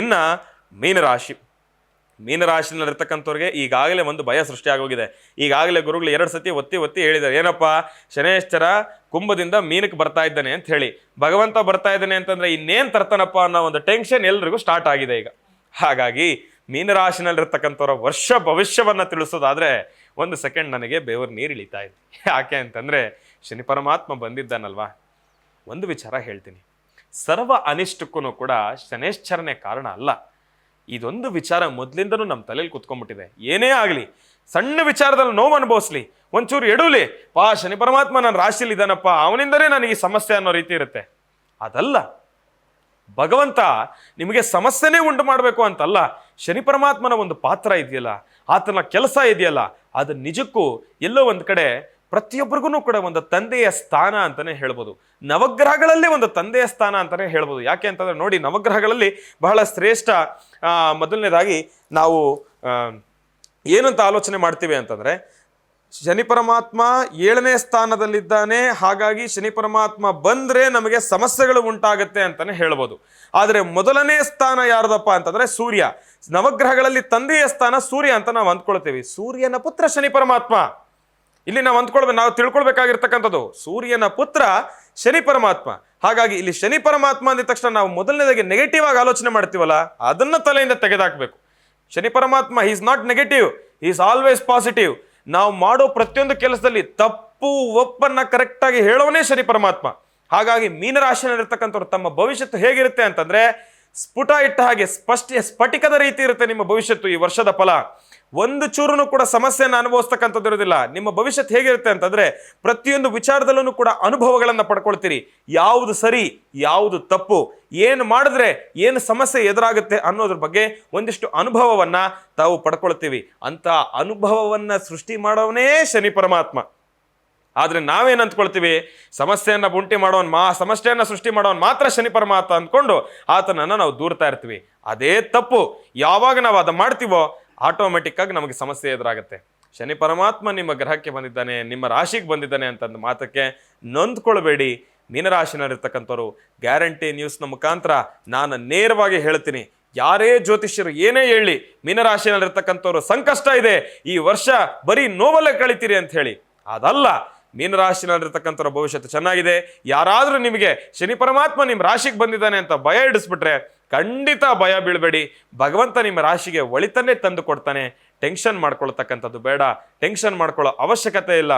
ಇನ್ನ ಮೀನರಾಶಿ. ಮೀನರಾಶಿನಲ್ಲಿರ್ತಕ್ಕಂಥವ್ರಿಗೆ ಈಗಾಗಲೇ ಒಂದು ಭಯ ಸೃಷ್ಟಿಯಾಗೋಗಿದೆ ಈಗಾಗಲೇ ಗುರುಗಳು ಎರಡು ಸತಿ ಒತ್ತಿ ಒತ್ತಿ ಹೇಳಿದ್ದಾರೆ, ಏನಪ್ಪ ಶನೇಶ್ಚರ ಕುಂಭದಿಂದ ಮೀನಕ್ಕೆ ಬರ್ತಾ ಇದ್ದಾನೆ ಅಂತ ಹೇಳಿ. ಭಗವಂತ ಬರ್ತಾ ಇದ್ದಾನೆ ಅಂತಂದರೆ ಇನ್ನೇನು ತರ್ತಾನಪ್ಪ ಅನ್ನೋ ಒಂದು ಟೆನ್ಷನ್ ಎಲ್ರಿಗೂ ಸ್ಟಾರ್ಟ್ ಆಗಿದೆ ಈಗ. ಹಾಗಾಗಿ ಮೀನರಾಶಿನಲ್ಲಿರ್ತಕ್ಕಂಥವ್ರ ವರ್ಷ ಭವಿಷ್ಯವನ್ನು ತಿಳಿಸೋದಾದರೆ ಒಂದು ಸೆಕೆಂಡ್ ನನಗೆ ಬೇವರು ನೀರು ಇಳಿತಾ ಇದೆ. ಯಾಕೆ ಅಂತಂದರೆ ಶನಿ ಪರಮಾತ್ಮ ಬಂದಿದ್ದಾನಲ್ವಾ? ಒಂದು ವಿಚಾರ ಹೇಳ್ತೀನಿ. ಸರ್ವ ಅನಿಷ್ಟಕ್ಕೂ ಕೂಡ ಶನೇಶ್ಚರಣೆ ಕಾರಣ ಅಲ್ಲ. ಇದೊಂದು ವಿಚಾರ ಮೊದಲಿಂದನೂ ನಮ್ಮ ತಲೆಯಲ್ಲಿ ಕುತ್ಕೊಂಡ್ಬಿಟ್ಟಿದೆ ಏನೇ ಆಗಲಿ, ಸಣ್ಣ ವಿಚಾರದಲ್ಲಿ ನೋವು ಅನುಭವಿಸ್ಲಿ, ಒಂಚೂರು ಎಡುಲಿ, ಪಾ, ಶನಿ ಪರಮಾತ್ಮ ನನ್ನ ರಾಶಿಯಲ್ಲಿ ಇದ್ದಾನಪ್ಪ ಅವನಿಂದನೇ ನನಗೆ ಈ ಸಮಸ್ಯೆ ಅನ್ನೋ ರೀತಿ ಇರುತ್ತೆ. ಅದಲ್ಲ, ಭಗವಂತ ನಿಮಗೆ ಸಮಸ್ಯೆನೇ ಉಂಟು ಮಾಡಬೇಕು ಅಂತಲ್ಲ, ಶನಿ ಪರಮಾತ್ಮನ ಒಂದು ಪಾತ್ರ ಇದೆಯಲ್ಲ, ಆತನ ಕೆಲಸ ಇದೆಯಲ್ಲ, ಅದು ನಿಜಕ್ಕೂ ಎಲ್ಲೋ ಒಂದು ಕಡೆ ಪ್ರತಿಯೊಬ್ಬರಿಗೂ ಕೂಡ ಒಂದು ತಂದೆಯ ಸ್ಥಾನ ಅಂತಾನೆ ಹೇಳ್ಬೋದು. ನವಗ್ರಹಗಳಲ್ಲೇ ಒಂದು ತಂದೆಯ ಸ್ಥಾನ ಅಂತಾನೆ ಹೇಳ್ಬೋದು. ಯಾಕೆ ಅಂತಂದ್ರೆ ನೋಡಿ, ನವಗ್ರಹಗಳಲ್ಲಿ ಬಹಳ ಶ್ರೇಷ್ಠ ಮೊದಲನೇದಾಗಿ ನಾವು ಏನಂತ ಆಲೋಚನೆ ಮಾಡ್ತೀವಿ ಅಂತಂದ್ರೆ, ಶನಿ ಪರಮಾತ್ಮ ಏಳನೇ ಸ್ಥಾನದಲ್ಲಿದ್ದಾನೆ, ಹಾಗಾಗಿ ಶನಿ ಪರಮಾತ್ಮ ಬಂದ್ರೆ ನಮಗೆ ಸಮಸ್ಯೆಗಳು ಉಂಟಾಗುತ್ತೆ ಅಂತಾನೆ ಹೇಳ್ಬೋದು. ಆದರೆ ಮೊದಲನೇ ಸ್ಥಾನ ಯಾರ್ದಪ್ಪ ಅಂತಂದ್ರೆ ಸೂರ್ಯ. ನವಗ್ರಹಗಳಲ್ಲಿ ತಂದೆಯ ಸ್ಥಾನ ಸೂರ್ಯ ಅಂತ ನಾವು ಅಂದ್ಕೊಳ್ತೀವಿ. ಸೂರ್ಯನ ಪುತ್ರ ಶನಿ ಪರಮಾತ್ಮ. ಇಲ್ಲಿ ನಾವು ಅಂದ್ಕೊಳ್ಬೇಕು, ನಾವು ತಿಳ್ಕೊಳ್ಬೇಕಾಗಿರ್ತಕ್ಕಂಥದ್ದು. ಸೂರ್ಯನ ಪುತ್ರ ಶನಿ ಪರಮಾತ್ಮ. ಹಾಗಾಗಿ ಇಲ್ಲಿ ಶನಿ ಪರಮಾತ್ಮ ಅಂದ ತಕ್ಷಣ ನಾವು ಮೊದಲನೇದಾಗಿ ನೆಗೆಟಿವ್ ಆಗಿ ಆಲೋಚನೆ ಮಾಡ್ತೀವಲ್ಲ, ಅದನ್ನ ತಲೆಯಿಂದ ತೆಗೆದಾಕಬೇಕು. ಶನಿ ಪರಮಾತ್ಮ is not negative is always positive ನಾವು ಮಾಡೋ ಪ್ರತಿಯೊಂದು ಕೆಲಸದಲ್ಲಿ ತಪ್ಪು ಒಪ್ಪನ್ನ ಕರೆಕ್ಟಾಗಿ ಹೇಳೋನೇ ಶನಿ ಪರಮಾತ್ಮ. ಹಾಗಾಗಿ ಮೀನರಾಶಿನಲ್ಲಿರ್ತಕ್ಕಂಥವ್ರು ತಮ್ಮ ಭವಿಷ್ಯತ್ತು ಹೇಗಿರುತ್ತೆ ಅಂತಂದ್ರೆ ಸ್ಫುಟ ಇಟ್ಟ ಹಾಗೆ ಸ್ಪಷ್ಟ, ಸ್ಫಟಿಕದ ರೀತಿ ಇರುತ್ತೆ ನಿಮ್ಮ ಭವಿಷ್ಯತ್ತು ಈ ವರ್ಷದ ಫಲ. ಒಂದು ಚೂರುನು ಕೂಡ ಸಮಸ್ಯೆಯನ್ನು ಅನುಭವಿಸ್ತಕ್ಕಂಥದ್ದು ಇರೋದಿಲ್ಲ ನಿಮ್ಮ ಭವಿಷ್ಯತ್ ಹೇಗಿರುತ್ತೆ ಅಂತಂದ್ರೆ, ಪ್ರತಿಯೊಂದು ವಿಚಾರದಲ್ಲೂ ಕೂಡ ಅನುಭವಗಳನ್ನು ಪಡ್ಕೊಳ್ತೀರಿ. ಯಾವುದು ಸರಿ, ಯಾವುದು ತಪ್ಪು, ಏನು ಮಾಡಿದ್ರೆ ಏನು ಸಮಸ್ಯೆ ಎದುರಾಗುತ್ತೆ ಅನ್ನೋದ್ರ ಬಗ್ಗೆ ಒಂದಿಷ್ಟು ಅನುಭವವನ್ನ ತಾವು ಪಡ್ಕೊಳ್ತೀವಿ. ಅಂತ ಅನುಭವವನ್ನ ಸೃಷ್ಟಿ ಮಾಡೋವನೇ ಶನಿ ಪರಮಾತ್ಮ. ಆದ್ರೆ ನಾವೇನು ಅಂದ್ಕೊಳ್ತೀವಿ? ಸಮಸ್ಯೆಯನ್ನು ಉಂಟಿ ಮಾಡೋನ್ ಮಾ, ಸಮಸ್ಯೆಯನ್ನು ಸೃಷ್ಟಿ ಮಾಡೋನ್ ಮಾತ್ರ ಶನಿ ಪರಮಾತ್ಮ ಅಂದ್ಕೊಂಡು ಆತನನ್ನು ನಾವು ದೂರ್ತಾ ಇರ್ತೀವಿ. ಅದೇ ತಪ್ಪು. ಯಾವಾಗ ನಾವು ಅದು ಮಾಡ್ತೀವೋ ಆಟೋಮೆಟಿಕ್ಕಾಗಿ ನಮಗೆ ಸಮಸ್ಯೆ ಎದುರಾಗುತ್ತೆ. ಶನಿ ಪರಮಾತ್ಮ ನಿಮ್ಮ ಗ್ರಹಕ್ಕೆ ಬಂದಿದ್ದಾನೆ, ನಿಮ್ಮ ರಾಶಿಗೆ ಬಂದಿದ್ದಾನೆ ಅಂತಂದು ಮಾತಕ್ಕೆ ನೊಂದ್ಕೊಳ್ಬೇಡಿ. ಮೀನರಾಶಿನಲ್ಲಿರ್ತಕ್ಕಂಥವ್ರು ಗ್ಯಾರಂಟಿ ನ್ಯೂಸ್ನ ಮುಖಾಂತರ ನಾನು ನೇರವಾಗಿ ಹೇಳ್ತೀನಿ. ಯಾರೇ ಜ್ಯೋತಿಷ್ಯರು ಏನೇ ಹೇಳಿ ಮೀನರಾಶಿನಲ್ಲಿರ್ತಕ್ಕಂಥವ್ರು ಸಂಕಷ್ಟ ಇದೆ, ಈ ವರ್ಷ ಬರೀ ನೋವಲ್ಲೇ ಕಳಿತೀರಿ ಅಂತ ಹೇಳಿ. ಅದಲ್ಲ ಮೀನರಾಶಿನಲ್ಲಿರ್ತಕ್ಕಂಥವ್ರ ಭವಿಷ್ಯತ್ತು ಚೆನ್ನಾಗಿದೆ. ಯಾರಾದರೂ ನಿಮಗೆ ಶನಿ ಪರಮಾತ್ಮ ನಿಮ್ಮ ರಾಶಿಗೆ ಬಂದಿದ್ದಾನೆ ಅಂತ ಭಯ ಇಡಿಸ್ಬಿಟ್ರೆ ಖಂಡಿತ ಭಯ ಬೀಳಬೇಡಿ. ಭಗವಂತ ನಿಮ್ಮ ರಾಶಿಗೆ ಒಳಿತನ್ನೇ ತಂದು ಕೊಡ್ತಾನೆ. ಟೆನ್ಷನ್ ಮಾಡ್ಕೊಳ್ತಕ್ಕಂಥದ್ದು ಬೇಡ. ಟೆನ್ಷನ್ ಮಾಡ್ಕೊಳ್ಳೋ ಅವಶ್ಯಕತೆ ಇಲ್ಲ.